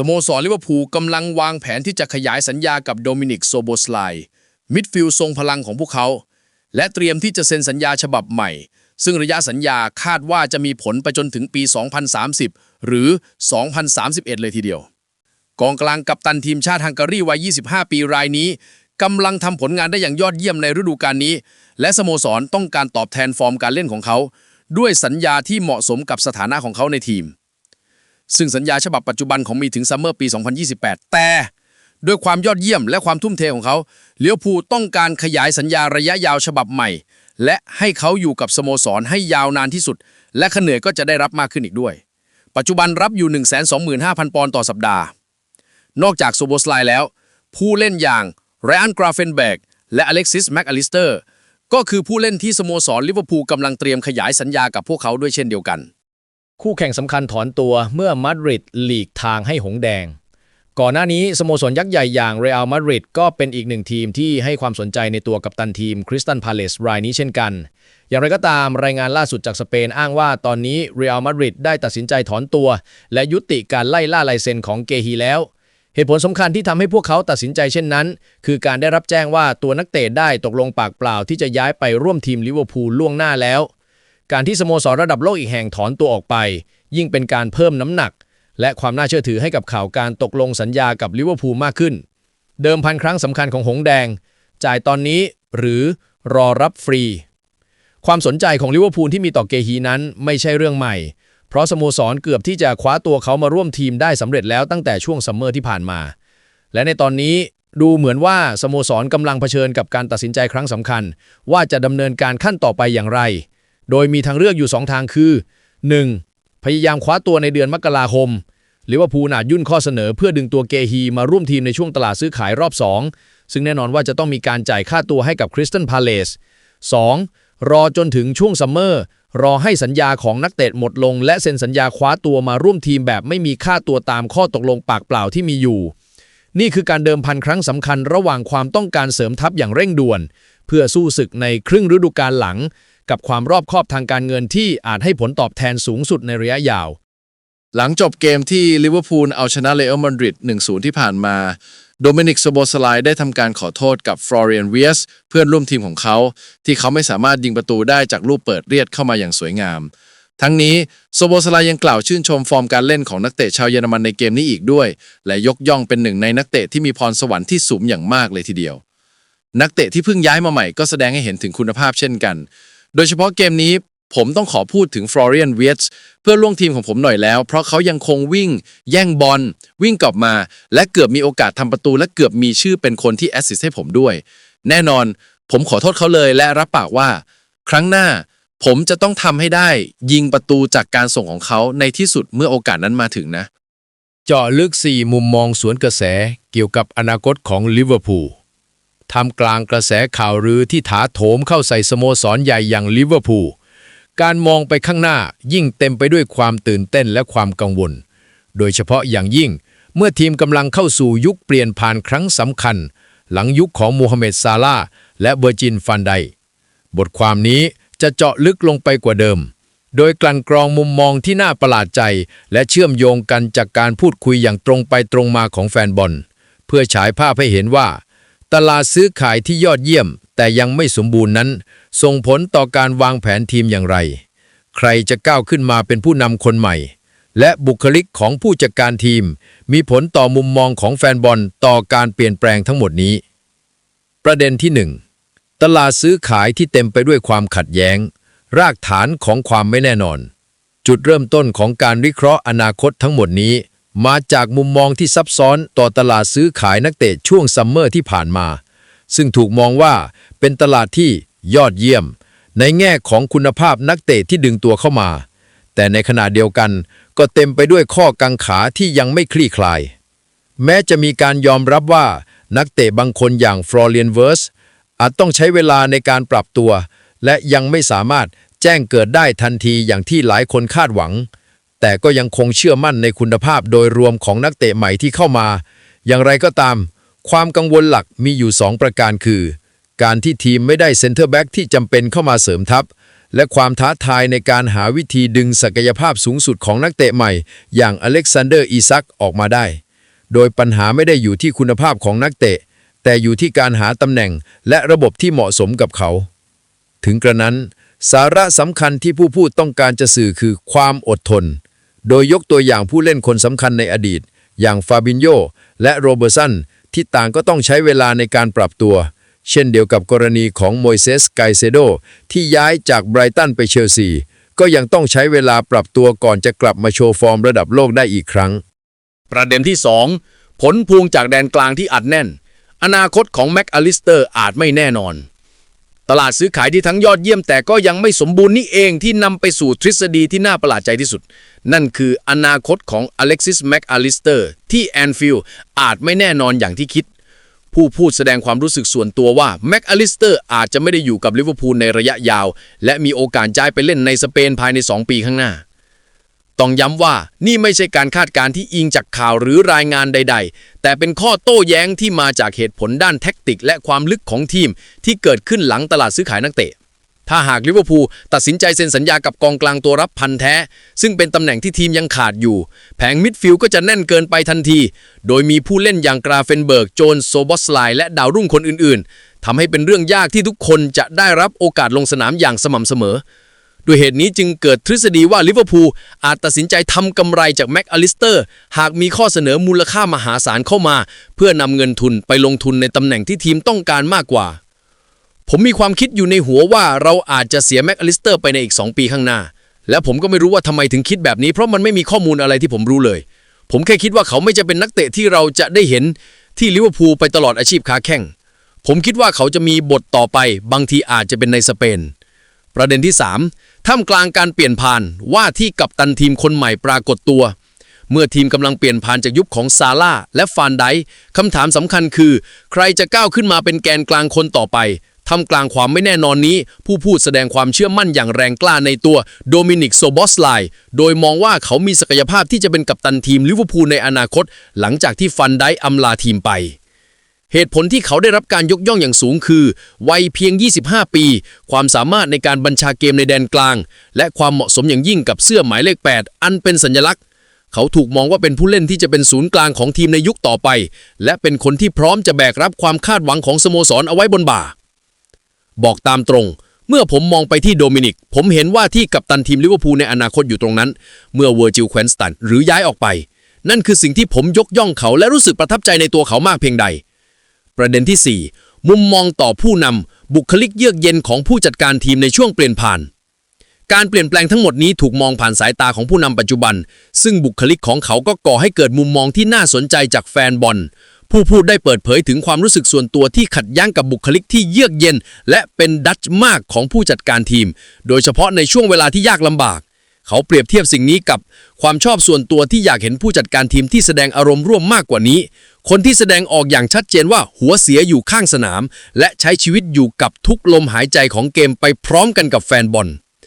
สโมสรลิเวอร์พูลกำลังวางแผนที่จะขยายสัญญากับโดมินิกโซโบสไลมิดฟิลด์ทรงพลังของพวกเขา และเตรียมที่จะเซ็นสัญญาฉบับใหม่ ซึ่งระยะสัญญาคาดว่าจะมีผลไปจนถึงปี 2030 หรือ 2031 เลยทีเดียว กองกลางกัปตันทีมชาติฮังการีวัย 25 ปีรายนี้กำลังทำผลงานได้อย่างยอดเยี่ยมในฤดูกาลนี้ และสโมสรต้องการตอบแทนฟอร์มการเล่นของเขา ด้วยสัญญาที่เหมาะสมกับสถานะของเขาในทีม ซึ่งสัญญาฉบับปัจจุบันของมีถึงซัมเมอร์ปี 2028 แต่ด้วยความยอดเยี่ยมและความทุ่มเทของเขาเลี้ยวภูต้องการขยายสัญญาระยะยาวฉบับใหม่ และให้เขาอยู่กับสโมสรให้ยาวนานที่สุด และขเหนื่อยก็จะได้รับมากขึ้นอีกด้วย ปัจจุบันรับอยู่ 125,000 ปอนด์ต่อสัปดาห์ นอกจากโซโบสไลแล้ว ผู้เล่นอย่างไรอันกราเฟนเบกและอเล็กซิสแม็กอลิสเตอร์ก็คือผู้เล่นที่สโมสรลิเวอร์พูลกำลังเตรียมขยายสัญญากับพวกเขาด้วยเช่นเดียวกัน คู่แข่งสำคัญถอนตัวเมื่อมาดริดหลีกทางให้หงแดง ก่อนหน้านี้สโมสรยักษ์ใหญ่อย่างเรอัลมาดริดก็เป็นอีกหนึ่งทีมที่ให้ความสนใจในตัวกัปตันทีมคริสตันพาเลสรายนี้เช่นกัน อย่างไรก็ตามรายงานล่าสุดจากสเปนอ้างว่าตอนนี้เรอัลมาดริดได้ตัดสินใจถอนตัว และยุติการไล่ล่าลายเซ็นของเกฮีแล้วเหตุผลสำคัญที่ทำให้พวกเขาตัดสินใจเช่นนั้น คือการได้รับแจ้งว่าตัวนักเตะได้ตกลงปากเปล่าที่จะย้ายไปร่วมทีมลิเวอร์พูลล่วงหน้าแล้ว การที่สโมสรระดับโลกอีกแห่งถอนตัวออกไป ยิ่งเป็นการเพิ่มน้ำหนัก และความน่าเชื่อถือให้กับข่าวการตกลงสัญญากับลิเวอร์พูลมากขึ้น เดิมพันครั้งสำคัญของหงแดง จ่ายตอนนี้หรือรอรับฟรี ความสนใจของลิเวอร์พูลที่มีต่อเกฮีนั้นไม่ใช่เรื่องใหม่ เพราะสโมสรเกือบที่จะคว้าตัวเขามาร่วมทีมได้สำเร็จแล้วตั้งแต่ช่วงซัมเมอร์ที่ผ่านมา และในตอนนี้ดูเหมือนว่าสโมสรกำลังเผชิญกับการตัดสินใจครั้งสำคัญ ว่าจะดำเนินการขั้นต่อไปอย่างไร โดยมีทางเลือกอยู่ 2 ทางคือ 1. พยายามคว้าตัวในเดือนมกราคมลิเวอร์พูลอาจยื่นข้อเสนอเพื่อดึงตัวเกฮีมาร่วมทีมในช่วงตลาดซื้อขายรอบ 2 ซึ่งแน่นอนว่าจะต้องมีการจ่ายค่าตัวให้กับคริสตันพาเลส 2. รอจนถึงช่วงซัมเมอร์ รอให้สัญญาของนักเตะหมดลง และเซ็นสัญญาคว้าตัวมาร่วมทีมแบบไม่มีค่าตัวตามข้อตกลงปากเปล่าที่มีอยู่ นี่คือการเดิมพันครั้งสำคัญระหว่างความต้องการเสริมทัพอย่างเร่งด่วน เพื่อสู้ศึกในครึ่งฤดูกาลหลัง กับความรอบคอบทางการเงินที่อาจให้ผลตอบแทนสูงสุดในระยะยาว หลังจบเกมที่ลิเวอร์พูลเอาชนะเรอัลมาดริด 1-0 ที่ผ่านมาโดมินิกโซโบสไลได้ทำการขอโทษกับฟลอเรียนเวียสเพื่อนร่วมทีมของเขา ที่เขาไม่สามารถยิงประตูได้จากลูกเปิดเรียดเข้ามาอย่างสวยงาม ทั้งนี้โซโบสไลยังกล่าวชื่นชมฟอร์มการเล่นของนักเตะชาวเยอรมันในเกมนี้อีกด้วย และยกย่องเป็นหนึ่งในนักเตะที่มีพรสวรรค์ที่สูงอย่างมากเลยทีเดียว นักเตะที่เพิ่งย้ายมาใหม่ก็แสดงให้เห็นถึงคุณภาพเช่นกัน โดยเฉพาะเกมนี้ผมต้องขอพูดถึงฟลอเรียนเวียสเพื่อนร่วมทีมของผมหน่อยแล้ว เพราะเขายังคงวิ่ง แย่งบอลวิ่งกลับมา และเกือบมีโอกาสทำประตู และเกือบมีชื่อเป็นคนที่แอสซิสต์ให้ผมด้วย แน่นอน ผมขอโทษเขาเลยและรับปากว่า ครั้งหน้าผมจะต้องทำให้ได้ยิงประตูจากการส่งของเขาในที่สุดเมื่อโอกาสนั้นมาถึงนะ เจาะลึก 4 มุมมองสวนกระแสเกี่ยวกับอนาคตของลิเวอร์พูล ทำกลางกระแสข่าวลือที่ถาโถมเข้าใส่สโมสรใหญ่อย่างลิเวอร์พูลการมองไปข้างหน้ายิ่งเต็มไปด้วยความตื่นเต้นและความกังวล โดยเฉพาะอย่างยิ่ง เมื่อทีมกำลังเข้าสู่ยุคเปลี่ยนผ่านครั้งสำคัญ หลังยุคของมูฮัมเหม็ดซาลาห์และเบอร์จินฟันได บทความนี้จะเจาะลึกลงไปกว่าเดิม โดยกลั่นกรองมุมมองที่น่าประหลาดใจ และเชื่อมโยงกันจากการพูดคุยอย่างตรงไปตรงมาของแฟนบอล เพื่อฉายภาพให้เห็นว่า ตลาดซื้อขายที่ยอดเยี่ยม แต่ยังไม่สมบูรณ์นั้น ส่งผลต่อการวางแผนทีมอย่างไร ใครจะก้าวขึ้นมาเป็นผู้นำคนใหม่ และบุคลิกของผู้จัดการทีม มีผลต่อมุมมองของแฟนบอลต่อการเปลี่ยนแปลงทั้งหมดนี้ ประเด็นที่ 1 ตลาดซื้อขายที่เต็มไปด้วยความขัดแย้ง รากฐานของความไม่แน่นอน จุดเริ่มต้นของการวิเคราะห์อนาคตทั้งหมดนี้ มาจากมุมมองที่ซับซ้อนต่อตลาดซื้อขายนักเตะช่วงซัมเมอร์ที่ผ่านมา ซึ่งถูกมองว่าเป็นตลาดที่ยอดเยี่ยม ในแง่ของคุณภาพนักเตะที่ดึงตัวเข้ามา แต่ในขณะเดียวกันก็เต็มไปด้วยข้อกังขาที่ยังไม่คลี่คลาย แม้จะมีการยอมรับว่านักเตะบางคนอย่างฟลอเรียนเวิร์สอาจต้องใช้เวลาในการปรับตัว และยังไม่สามารถแจ้งเกิดได้ทันทีอย่างที่หลายคนคาดหวัง แต่ก็ยังคงเชื่อมั่นในคุณภาพโดยรวมของนักเตะใหม่ที่เข้ามา อย่างไรก็ตาม ความกังวลหลักมีอยู่ 2 ประการคือ การที่ทีมไม่ได้เซ็นเตอร์แบ็กที่จำเป็นเข้ามาเสริมทัพ และความท้าทายในการหาวิธีดึงศักยภาพสูงสุดของนักเตะใหม่ อย่างอเล็กซานเดอร์อีซักออกมาได้ โดยปัญหาไม่ได้อยู่ที่คุณภาพของนักเตะ แต่อยู่ที่การหาตำแหน่งและระบบที่เหมาะสมกับเขา ถึงกระนั้น สาระสำคัญที่ผู้พูดต้องการจะสื่อคือความอดทน โดยยกตัวอย่างผู้เล่นคนสำคัญในอดีต อย่างฟาบินโยและโรเบอร์สันที่ต่างก็ต้องใช้เวลาในการปรับตัว เช่นเดียวกับกรณีของโมเซสไกเซโดที่ย้ายจากไบรตันไปเชลซี ก็ยังต้องใช้เวลาปรับตัวก่อนจะกลับมาโชว์ฟอร์มระดับโลกได้อีกครั้ง ประเด็นที่ 2 ผลพวงจากแดนกลางที่อัดแน่น อนาคตของแม็กอลิสเตอร์อาจไม่แน่นอน ตลาดซื้อขายที่ทั้งยอดเยี่ยมแต่ก็ยังไม่สมบูรณ์นี่เองที่นำไปสู่ทฤษฎีที่น่าประหลาดใจที่สุด นั่นคืออนาคตของอเล็กซิสแม็กอลิสเตอร์ที่แอนฟิลอาจไม่แน่นอนอย่างที่คิด ผู้พูดแสดงความรู้สึกส่วนตัวว่าแม็กอลิสเตอร์อาจจะไม่ได้อยู่กับลิเวอร์พูลในระยะยาว และมีโอกาสย้ายไปเล่นในสเปนภายใน 2 ปีข้างหน้า ต้องย้ำว่านี่ไม่ใช่การคาดการณ์ที่อิงจากข่าวหรือรายงานใด ๆ แต่เป็นข้อโต้แย้งที่มาจากเหตุผลด้านแท็กติก และความลึกของทีม ที่เกิดขึ้นหลังตลาดซื้อขายนักเตะ ถ้าหากลิเวอร์พูลตัดสินใจเซ็นสัญญากับกองกลางตัวรับพันแท้ ซึ่งเป็นตำแหน่งที่ทีมยังขาดอยู่ แผงมิดฟิลด์ก็จะแน่นเกินไปทันที โดยมีผู้เล่นอย่างกราเฟนเบิร์ก โจนโซบอสไลและดาวรุ่งคนอื่นๆทำให้เป็นเรื่องยากที่ทุกคนจะได้รับโอกาสลงสนามอย่างสม่ำเสมอ ด้วยเหตุนี้จึงเกิดทฤษฎีว่าลิเวอร์พูลอาจตัดสินใจทำกำไรจากแม็กอลิสเตอร์ หากมีข้อเสนอมูลค่ามหาศาลเข้ามา เพื่อนำเงินทุนไปลงทุนในตำแหน่งที่ทีมต้องการมากกว่า ผมมีความคิดอยู่ในหัวว่าเราอาจจะเสียแม็กอลิสเตอร์ไปในอีก 2 ปีข้างหน้า และผมก็ไม่รู้ว่าทำไมถึงคิดแบบนี้ เพราะมันไม่มีข้อมูลอะไรที่ผมรู้เลย ผมแค่คิดว่าเขาไม่จะเป็นนักเตะที่เราจะได้เห็นที่ลิเวอร์พูลไปตลอดอาชีพค้าแข่งผมคิดว่าเขาจะมีบทต่อไป บางทีอาจจะเป็นในสเปน ประเด็นที่ 3 ท่ามกลางการเปลี่ยนผ่านว่าที่กัปตันทีมคนใหม่ปรากฏตัว เมื่อทีมกำลังเปลี่ยนผ่านจากยุคของซาร่าและฟานไดค์คำถามสำคัญคือ ใครจะก้าวขึ้นมาเป็นแกนกลางคนต่อไปท่ามกลางความไม่แน่นอนนี้ ผู้พูดแสดงความเชื่อมั่นอย่างแรงกล้าในตัวโดมินิกโซบอสไลโดยมองว่าเขามีศักยภาพที่จะเป็นกัปตันทีมลิเวอร์พูลในอนาคต หลังจากที่ฟันไดค์อำลาทีมไป เหตุผลที่เขาได้รับการยกย่องอย่างสูงคือ วัยเพียง 25 ปี ความสามารถในการบัญชาเกมในแดนกลาง และความเหมาะสมอย่างยิ่งกับเสื้อหมายเลข 8 อันเป็นสัญลักษณ์ เขาถูกมองว่าเป็นผู้เล่นที่จะเป็นศูนย์กลางของทีมในยุคต่อไป และเป็นคนที่พร้อมจะแบกรับความคาดหวังของสโมสรเอาไว้บนบ่า บอกตามตรง เมื่อผมมองไปที่โดมินิก ผมเห็นว่าที่กัปตันทีมลิเวอร์พูลในอนาคตอยู่ตรงนั้น เมื่อเวอร์จิลแควนสตันหรือย้ายออกไป นั่นคือสิ่งที่ผมยกย่องเขาและรู้สึกประทับใจในตัวเขามากเพียงใด ประเด็นที่ 4 มุมมองต่อผู้นำบุคลิกเยือกเย็นของผู้จัดการทีมในช่วงเปลี่ยนผ่าน การเปลี่ยนแปลงทั้งหมดนี้ถูกมองผ่านสายตาของผู้นำปัจจุบัน ซึ่งบุคลิกของเขาก็ก่อให้เกิดมุมมองที่น่าสนใจจากแฟนบอลผู้พูดได้เปิดเผยถึงความรู้สึกส่วนตัวที่ขัดแย้งกับบุคลิกที่เยือกเย็น และเป็นดัชมากของผู้จัดการทีม โดยเฉพาะในช่วงเวลาที่ยากลำบาก เขาเปรียบเทียบสิ่งนี้กับ ความชอบส่วนตัวที่อยากเห็นผู้จัดการทีมที่แสดงอารมณ์ร่วมมากกว่านี้ คนที่แสดงออกอย่างชัดเจนว่าหัวเสียอยู่ข้างสนาม และใช้ชีวิตอยู่กับทุกลมหายใจของเกมไปพร้อมกันกับแฟนบอล